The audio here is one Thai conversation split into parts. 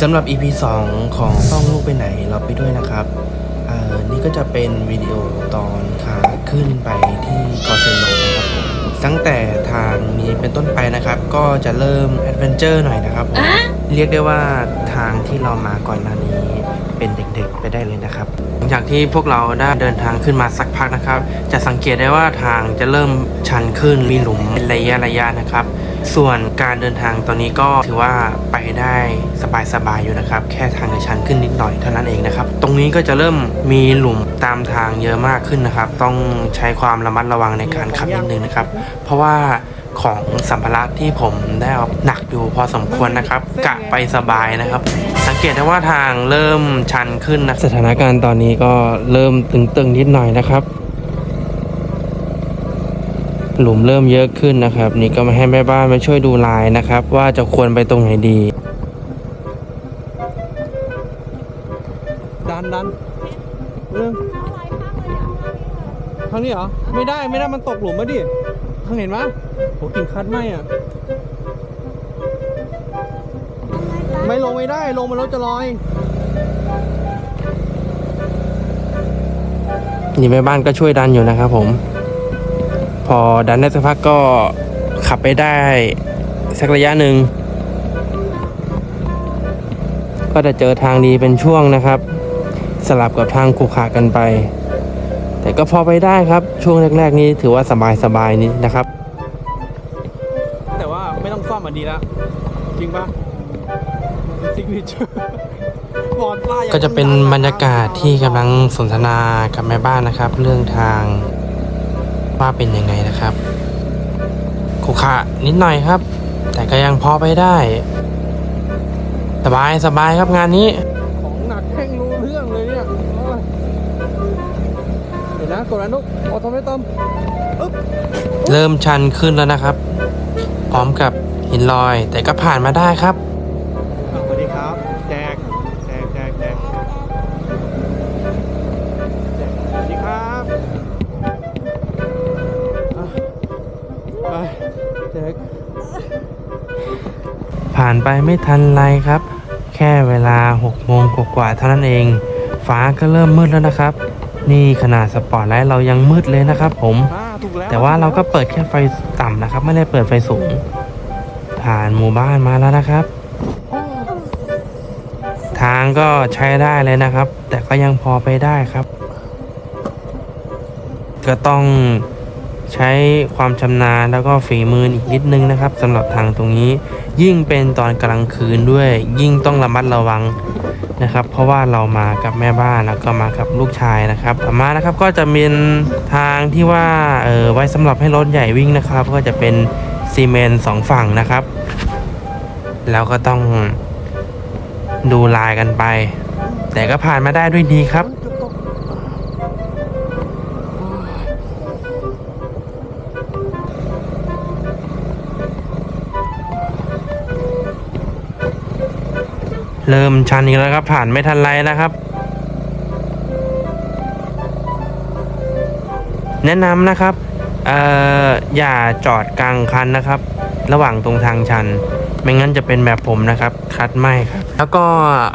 สำหรับ EP 2 ของต้องลูกไปไหนเราไปด้วยนะครับเอ่อนี่ก็จะเป็นวิดีโอตอนขาขึ้นไปที่กอเซโนนะครับผมตั้งแต่ทางนี้เป็นต้นไปนะครับ ก็จะเริ่มแอดเวนเจอร์หน่อยนะครับผมเรียกได้ว่าทางที่เรามาก่อนหน้านี้เป็นเด็กๆไปได้เลยนะครับหลังจากที่พวกเราได้เดินทางขึ้นมาสักพักนะครับ จะสังเกตได้ว่าทางจะเริ่มชันขึ้นมีหลุมเป็นระยะระยะนะครับ ส่วนการเดินทางตอนนี้ก็ถือว่าไปได้สบายๆอยู่นะครับ แค่ทางจะชันขึ้นนิดหน่อยเท่านั้นเองนะครับ ตรงนี้ก็จะเริ่มมีหลุมตามทางเยอะมากขึ้นนะครับ ต้องใช้ความระมัดระวังในการขับนิดนึงนะครับ เพราะว่าของสัมภาระที่ผมได้เอาหนักอยู่พอสมควรนะครับ กะไปสบายนะครับ สังเกตได้ว่าทางเริ่มชันขึ้นนะสถานการณ์ตอนนี้ก็เริ่มตึงๆนิดหน่อยนะครับ หลุมเริ่มเยอะขึ้นนะครับ นี่ก็มาให้แม่บ้านมาช่วยดูลายนะครับ ว่าจะควรไปตรงไหนดีดันดันเรื่องทางนี้เหรอ ไม่ได้ไม่ได้มันตกหลุมมาดิข้างเห็นปะโหกลิ่นคัดไหมอะ ไม่ลงไม่ได้ลงมันรถจะลอยนี่แม่บ้านก็ช่วยดันอยู่นะครับผม พอดันได้สักพักก็ขับไปได้สักระยะหนึ่ง ก็จะเจอทางดีเป็นช่วงนะครับ สลับกับทางขรุขระกันไป แต่ก็พอไปได้ครับช่วงแรก ๆ นี้ถือว่าสบายๆนี้นะครับ แต่ว่าไม่ต้องซ่อมมันดีแล้ว จริงปะซิกเนเจอร์บอดปลาอย่างก็จะเป็นบรรยากาศที่กำลังสนทนากับแม่บ้านนะครับ เรื่องทาง ว่าเป็นยังไงนะครับขรุขระนิดหน่อยครับ แต่ก็ยังพอไปได้ สบายสบายครับงานนี้ ของหนักแข่งรู้เรื่องเลยเนี่ยโอ้ยเดี๋ยวนะกดอนุออโตเมตอมอึ๊บเริ่มชันขึ้นแล้วนะครับ พร้อมกับหินลอยแต่ก็ผ่านมาได้ครับ ผ่านไปไม่ทันไรครับ แค่เวลา6โมงกว่าๆเท่านั้นเอง ฟ้าก็เริ่มมืดแล้วนะครับ นี่ขนาดสปอร์ตไลท์เรายังมืดเลยนะครับผมอ่าถูกแล้วแต่ว่าเราก็เปิดแค่ไฟต่ำนะครับ ไม่ได้เปิดไฟสูง ผ่านหมู่บ้านมาแล้วนะครับ ทางก็ใช้ได้เลยนะครับ แต่ก็ยังพอไปได้ครับ ก็ต้อง ใช้ความชำนาญแล้วก็ฝีมืออีกนิดนึงนะครับสำหรับทางตรงนี้ ยิ่งเป็นตอนกลางคืนด้วย ยิ่งต้องระมัดระวังนะครับ เพราะว่าเรามากับแม่บ้านแล้วก็มากับลูกชายนะครับต่อมานะครับก็จะมีทางที่ว่าเออไว้สำหรับให้รถใหญ่วิ่งนะครับ ก็จะเป็นซีเมนต์สองฝั่งนะครับ แล้วก็ต้องดูลายกันไป แต่ก็ผ่านมาได้ด้วยดีครับ เริ่มชันอีกแล้วครับ ผ่านไม่ทันไรนะครับ แนะนำนะครับเอ่ออย่าจอดกลางคันนะครับ ระหว่างตรงทางชัน ไม่งั้นจะเป็นแบบผมนะครับ คัดไม่ครับ แล้วก็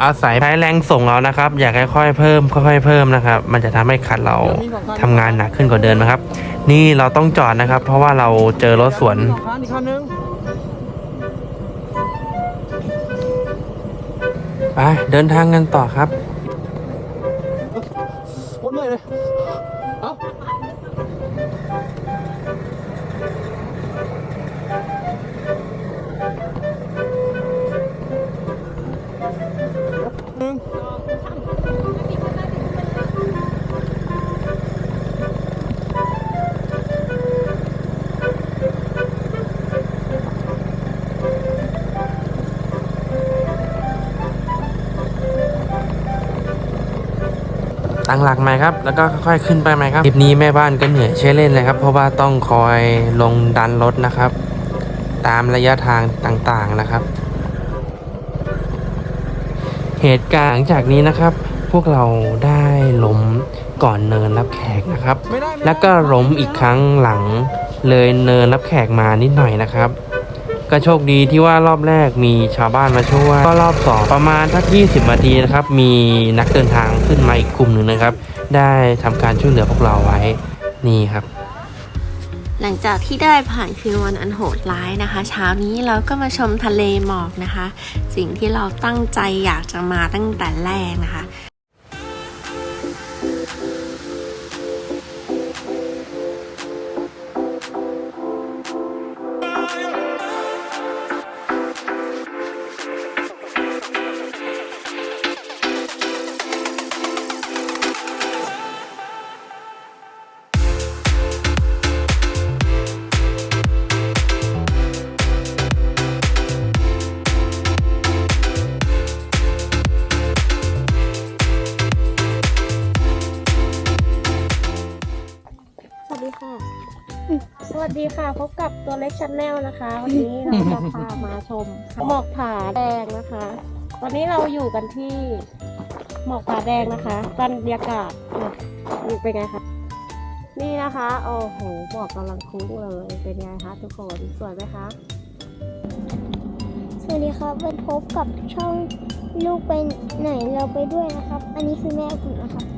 อาศัยใช้แรงส่งเรานะครับ อย่าค่อยๆเพิ่มค่อยๆเพิ่มนะครับ มันจะทำให้คันเราทำงานหนักขึ้นกว่าเดิมนะครับ นี่เราต้องจอดนะครับ เพราะว่าเราเจอรถสวนสองคันอีกคันนึง ไปเดินทางกันต่อครับ ตั้งหลักใหม่ครับ แล้วก็ค่อยๆขึ้นไปใหม่ครับคลิปนี้แม่บ้านก็เหนื่อยใช้เล่นเลยครับ เพราะว่าต้องคอยลงดันรถนะครับ ตามระยะทางต่างๆนะครับ เหตุการณ์หลังจากนี้นะครับ พวกเราได้ล้มก่อนเนินรับแขกนะครับไม่ได้ไม่ได้แล้วก็ล้มอีกครั้งหลังเลยเนินรับแขกมานิดหน่อยนะครับ ก็โชคดีที่ว่ารอบแรกมีชาวบ้านมาช่วยก็รอบสองประมาณทัก20นาทีนะครับ มีนักเดินทางขึ้นมาอีกกลุ่มหนึ่งนะครับ ได้ทำการช่วยเหลือพวกเราไว้นี่ครับ หลังจากที่ได้ผ่านคืนวันอันโหดร้ายนะคะ เช้านี้เราก็มาชมทะเลหมอกนะคะ สิ่งที่เราตั้งใจอยากจะมาตั้งแต่แรกนะคะ วัสดีค่ะพบกับตัวเล็กชันแนลนะคะ วันนี้เราจะพามาชมหมอกผาแดงนะคะ วันนี้เราอยู่กันที่หมอกผาแดงนะคะบรรยากาศอะนี่เป็นไงคะนี่นะคะโอ้โหหมอกกำลังคุ้งเลยเป็นไงคะทุกคนสวยไหมคะสวัสดีครับเป็นพบกับช่องลูกไปไหนเราไปด้วยนะครับ อันนี้คือแม่ผมนะครับ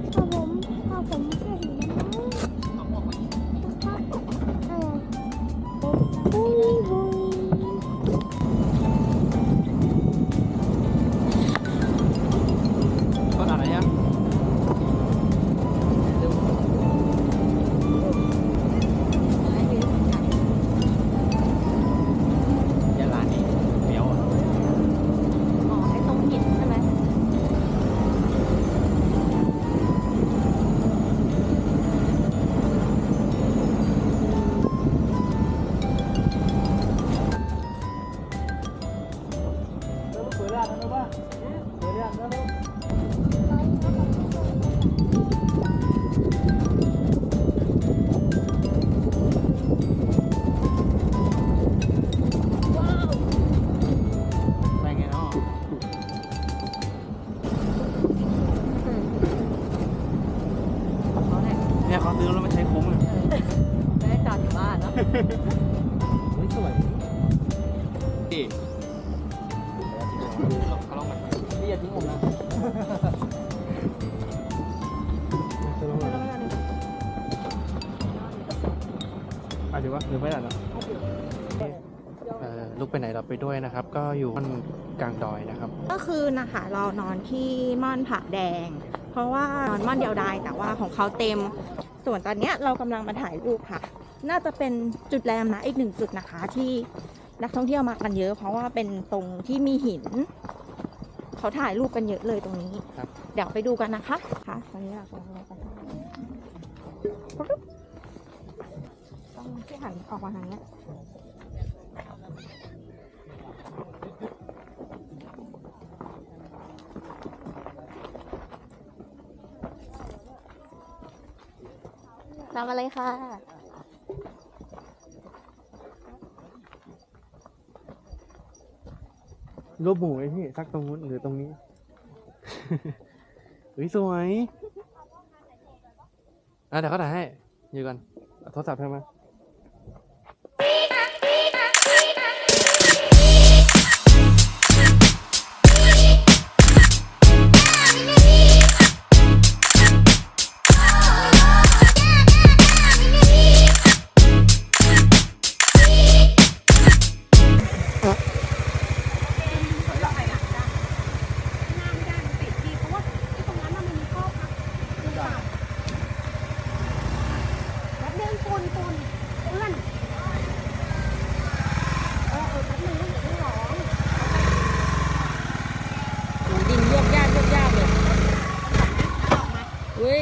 เฮ้ยสวยดีเขาลองมาพี่อย่าทิ้งผมนะอาจจะว่าหรือไม่ได้หรอเอ่อลูกไปไหนเราไปด้วยนะครับ ก็อยู่บนกลางดอยนะครับ ก็คือนะคะเรานอนที่ม่อนผาแดง เพราะว่านอนม่อนเดียวดายแต่ว่าของเขาเต็ม ส่วนตอนเนี้ยเรากำลังมาถ่ายรูปค่ะ น่าจะเป็นจุดแรมนะอีกหนึ่งจุดนะคะที่นักท่องเที่ยวมากันเยอะ เพราะว่าเป็นตรงที่มีหิน เขาถ่ายรูปกันเยอะเลยตรงนี้ครับ เดี๋ยวไปดูกันนะคะค่ะตอนนี้เรากำลังไปต้องที่หันออกมาทางเนี้ยตามมาเลยค่ะ รูปหมูไอ้พี่สักตรงนู้นหรือตรงนี้ เฮ้ยสวย อะเดี๋ยวเขาถ่ายให้อยู่กันเอาโทรศัพท์ให้มา อุ้ย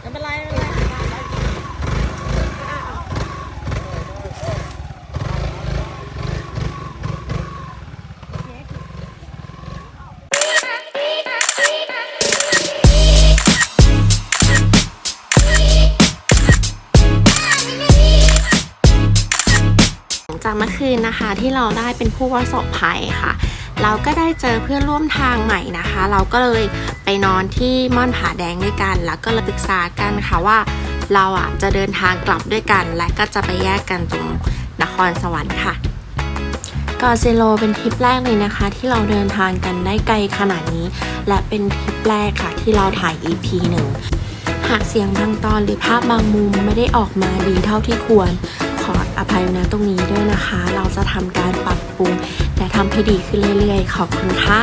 ไม่เป็นไรไม่เป็นไรหลังจากเมื่อคืนนะคะที่เราได้เป็นผู้ประสบภัยค่ะ เราก็ได้เจอเพื่อนร่วมทางใหม่นะคะ เราก็เลย ไปนอนที่ม่อนผาแดงด้วยกัน แล้วก็เลยปรึกษากันค่ะว่าเราอะจะเดินทางกลับด้วยกัน และก็จะไปแยกกันตรงนครสวรรค์ค่ะกอเซโลเป็นทริปแรกเลยนะคะ ที่เราเดินทางกันได้ไกลขนาดนี้ และเป็นทริปแรกค่ะ ที่เราถ่าย EP หนึ่งหากเสียงบางตอนหรือภาพบางมุมไม่ได้ออกมาดีเท่าที่ควร ขออภัยนะตรงนี้ด้วยนะคะ เราจะทำการปรับปรุงและทำให้ดีขึ้นเรื่อยๆ ขอบคุณค่ะ